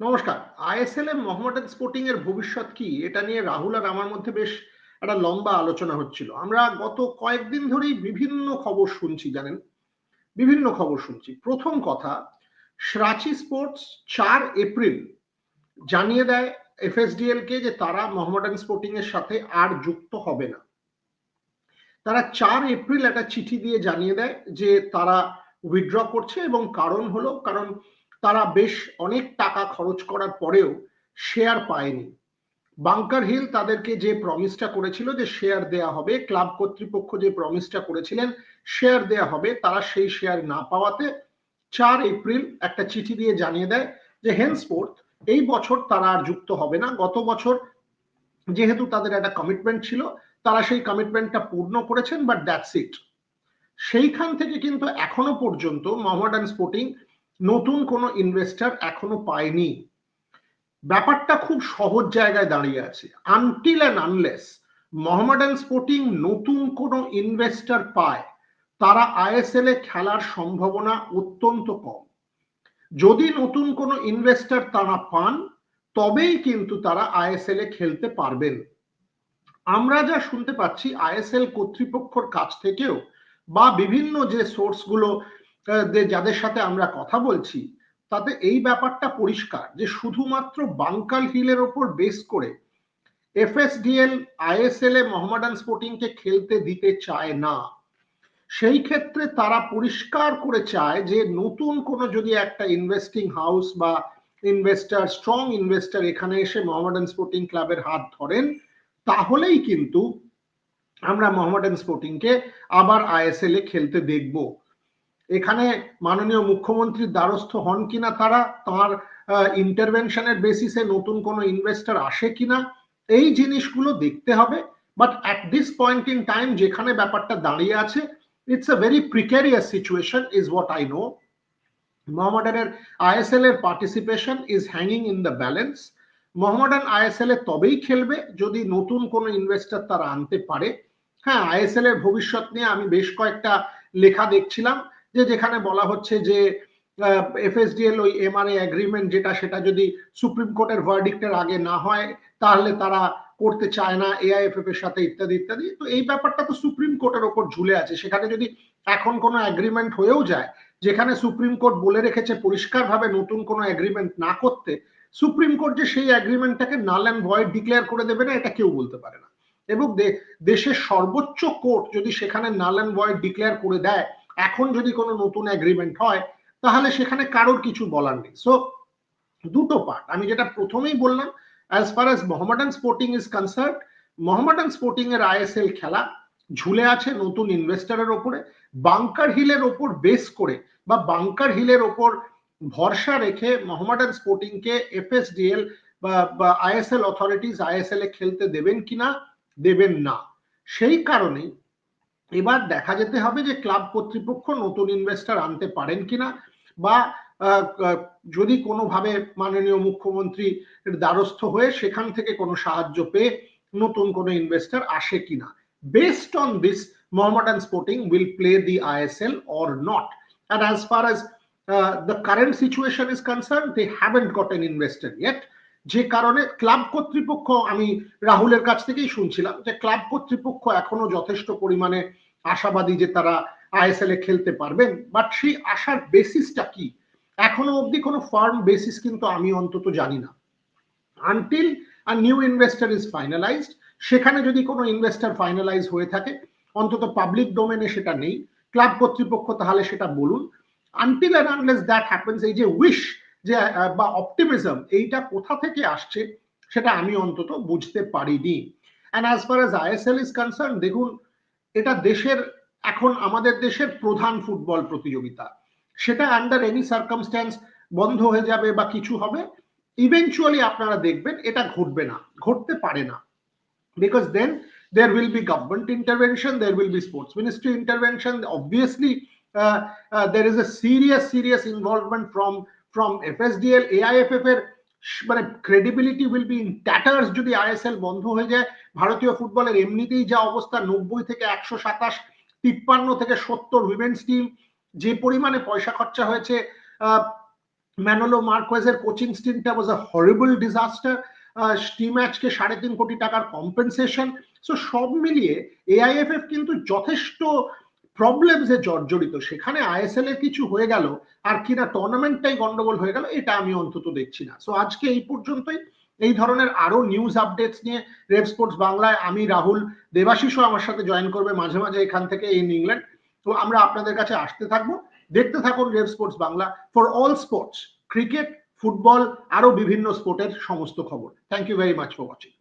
নমস্কার। আইএসএল এ মোহামেডান স্পোর্টিং এর ভবিষ্যৎ কি? এটা নিয়ে রাহুল আর আমার মধ্যে বেশ একটা লম্বা আলোচনা হচ্ছিল। আমরা গত কয়েকদিন ধরেই বিভিন্ন খবর শুনছি, জানেন? বিভিন্ন খবর শুনছি। প্রথম কথা শ্রাচি স্পোর্টস চার এপ্রিল জানিয়ে দেয় এফএসডিএল কে যে তারা মোহামেডান স্পোর্টিং এর সাথে আর যুক্ত হবে না। তারা চার এপ্রিল একটা চিঠি দিয়ে জানিয়ে দেয় যে তারা উইথড্র করছে এবং কারণ হলো, কারণ তারা বেশ অনেক টাকা খরচ করার পরেও শেয়ার পায়নি। বাংকার হিল তাদেরকে যে প্রমিসটা করেছিল যে শেয়ার দেয়া হবে ক্লাব কর্তৃপক্ষ যে প্রমিসটা করেছিলেন শেয়ার দেয়া হবে, তারা সেই শেয়ার না পাওয়াতে চার এপ্রিল একটা চিঠি দিয়ে জানিয়ে দেয় যে হেন্সপোর্ট এই বছর তারা আর যুক্ত হবে না। গত বছর যেহেতু তাদের একটা কমিটমেন্ট ছিল, তারা সেই কমিটমেন্টটা পূর্ণ করেছেন বাট দ্যাটস ইট সেইখান থেকে কিন্তু এখনও পর্যন্ত মোহামেডান স্পোর্টিং নতুন কোনো ইনভেস্টার এখনও পায়নি। ব্যাপারটা খুব সহজ জায়গায় দাঁড়িয়ে আছে। Until and unless Mohammedan Sporting নতুন কোনো ইনভেস্টার পায়, তারা আইএসএল এ খেলার সম্ভাবনা অত্যন্ত কম। যদি নতুন কোনো ইনভেস্টার তারা পান, তবেই কিন্তু তারা আইএসএল এ খেলতে পারবেন। আমরা যা শুনতে পাচ্ছি আইএসএল কর্তৃপক্ষর কাছ থেকেও বা বিভিন্ন যে সোর্সগুলো যাদের সাথে আমরা কথা বলছি, তাতে এই ব্যাপারটা পরিষ্কার যে শুধুমাত্র বাঙ্কাল হিলের ওপর বেস করে এফএসডিএল, আইএসএল এ মোহামেডান স্পোর্টিংকে খেলতে দিতে চায় না। সেই ক্ষেত্রে তারা পরিষ্কার করে চায় যে নতুন কোনো যদি একটা ইনভেস্টিং হাউস বা ইনভেস্টার স্ট্রং ইনভেস্টার এখানে এসে মোহামেডান স্পোর্টিং ক্লাবের হাত ধরেন, তাহলেই কিন্তু আমরা মোহামেডান স্পোর্টিংকে আবার আইএসএল এ খেলতে দেখব। এখানে মাননীয় মুখ্যমন্ত্রীর দ্বারস্থ হন কিনা তারা, তার ইন্টারভেনশনের বেসিসে নতুন কোনো ইনভেস্টার আসে কিনা, এই জিনিসগুলো দেখতে হবে। But at this point in time যেখানে ব্যাপারটা দাঁড়িয়ে আছে it's a very precarious situation is what I know মোহামেডানের ISL এর participation is hanging in the balance Mohammedan ISL এ তবেই খেলবে যদি নতুন কোনো ইনভেস্টার তারা আনতে পারে। হ্যাঁ আইএসএল এর ভবিষ্যৎ নিয়ে আমি বেশ কয়েকটা লেখা দেখছিলাম। যে যেখানে বলা হচ্ছে যে এফএসডিএল ওই এমআরএ এগ্রিমেন্ট যেটা, সেটা যদি সুপ্রিম কোর্টের ভার্ডিক্টের আগে না হয়, তাহলে তারা করতে চায় না এআইএফএফ এর সাথে ইত্যাদি ইত্যাদি। তো এই ব্যাপারটা তো সুপ্রিম কোর্টের ওপর ঝুলে আছে। সেখানে যদি এখন কোনো এগ্রিমেন্ট হয়েও যায়, যেখানে সুপ্রিম কোর্ট বলে রেখেছে পরিষ্কারভাবে নতুন কোনো এগ্রিমেন্ট না করতে সুপ্রিম কোর্ট যে সেই এগ্রিমেন্টটাকে নাল অ্যান্ড ভয়েড ডিক্লেয়ার করে দেবে না, এটা কেউ বলতে পারে না। এবং দেশের সর্বোচ্চ কোর্ট যদি সেখানে নাল অ্যান্ড ভয়েড ডিক্লেয়ার করে দেয় এখন যদি কোনো নতুন এগ্রিমেন্ট হয়, তাহলে সেখানে কারোর কিছু বলার নেই। সো দুটো পার্ট আমি যেটা প্রথমেই বললাম as far as Mohammedan Sporting is concerned Mohammedan Sporting এর আইএসএল খেলা ঝুলে আছে নতুন ইনভেস্টারের ওপরে। বাংকার হিলের ওপর বেস করে বা বাংকার হিলের ওপর ভরসা রেখে মোহামেডান স্পোর্টিংকে এফএসডিএল বা আইএসএল অথরিটিস আইএসএল এ খেলতে দেবেন কিনা, দেবেন না। সেই কারণেই এবার দেখা যেতে হবে যে ক্লাব কর্তৃপক্ষ নতুন ইনভেস্টার আনতে পারেন কিনা বা যদি কোনোভাবে মাননীয় মুখ্যমন্ত্রী দ্বারস্থ হয়ে সেখান থেকে কোনো সাহায্য পেয়ে নতুন কোনো ইনভেস্টার আসে কিনা। Based on this Mohammedan Sporting will play the ISL or not as far as uh, the current situation is concerned they haven't got an investor yet. যে কারণে ক্লাব কর্তৃপক্ষ, আমি রাহুলের কাছ থেকেই শুনছিলাম যে ক্লাব কর্তৃপক্ষ এখনও যথেষ্ট পরিমাণে আশাবাদী যে তারা আইএসএল এ খেলতে পারবেন। বাট সেই আশার বেসিসটা কি? এখনও অবধি কোনো ফার্ম বেসিস কিন্তু আমি অন্তত জানি না। Until our new investor is finalised সেখানে যদি কোনো ইনভেস্টার ফাইনালাইজ হয়ে থাকে, অন্তত পাবলিক ডোমেনে সেটা নেই। ক্লাব কর্তৃপক্ষ তাহলে সেটা বলুন। Until and unless that happens এই যে উইশ যে বা অপটিমিজম এইটা কোথা থেকে আসছে সেটা আমি অন্তত বুঝতে পারিনি। And as far as ISL is concern দেখুন এটা দেশের এখন আমাদের দেশের প্রধান ফুটবল প্রতিযোগিতা। সেটা আন্ডার এনি সার্কামস্ট্যান্স বন্ধ হয়ে যাবে বা কিছু হবে ইভেনচুয়ালি আপনারা দেখবেন এটা ঘটবে না ঘটতে পারে না। Because then there will be government intervention there will be sports ministry intervention obviously uh, uh, there is a serious from from FSDL AIFF এর মানে credibility will be in tatters যদি আইএসএল বন্ধ হয়ে যায়। ভারতীয় ফুটবলের এমনিতেই যা অবস্থা, নব্বই থেকে একশো সাতাশ, তিপ্পান্ন থেকে সত্তর উইমেন্স টিম যে পরিমাণে পয়সা খরচা হয়েছে ম্যানোলো মার্কোয়েজের coaching স্টিনটা was a horrible disaster টি ম্যাচকে সাড়ে তিন কোটি টাকার কম্পেনসেশন সো সব মিলিয়ে এআইএফএফ কিন্তু যথেষ্ট প্রবলেমসে জর্জরিত। সেখানে আইএসএল এর কিছু হয়ে গেল, আর কিনা টুর্নামেন্টটাই গন্ডগোল হয়ে গেল, এটা আমি অন্তত দেখছি না। সো আজকে এই পর্যন্তই। এই ধরনের আরও নিউজ আপডেটস নিয়ে রেভ স্পোর্টস বাংলায় আমি রাহুল দেবাশিসও আমার সাথে জয়েন করবে মাঝে মাঝে এখান থেকে ইন ইংল্যান্ড তো আমরা আপনাদের কাছে আসতে থাকব। দেখতে থাকুন Rev Sports Bangla for all sports cricket football আরও বিভিন্ন স্পোর্টের সমস্ত খবর। Thank you very much for watching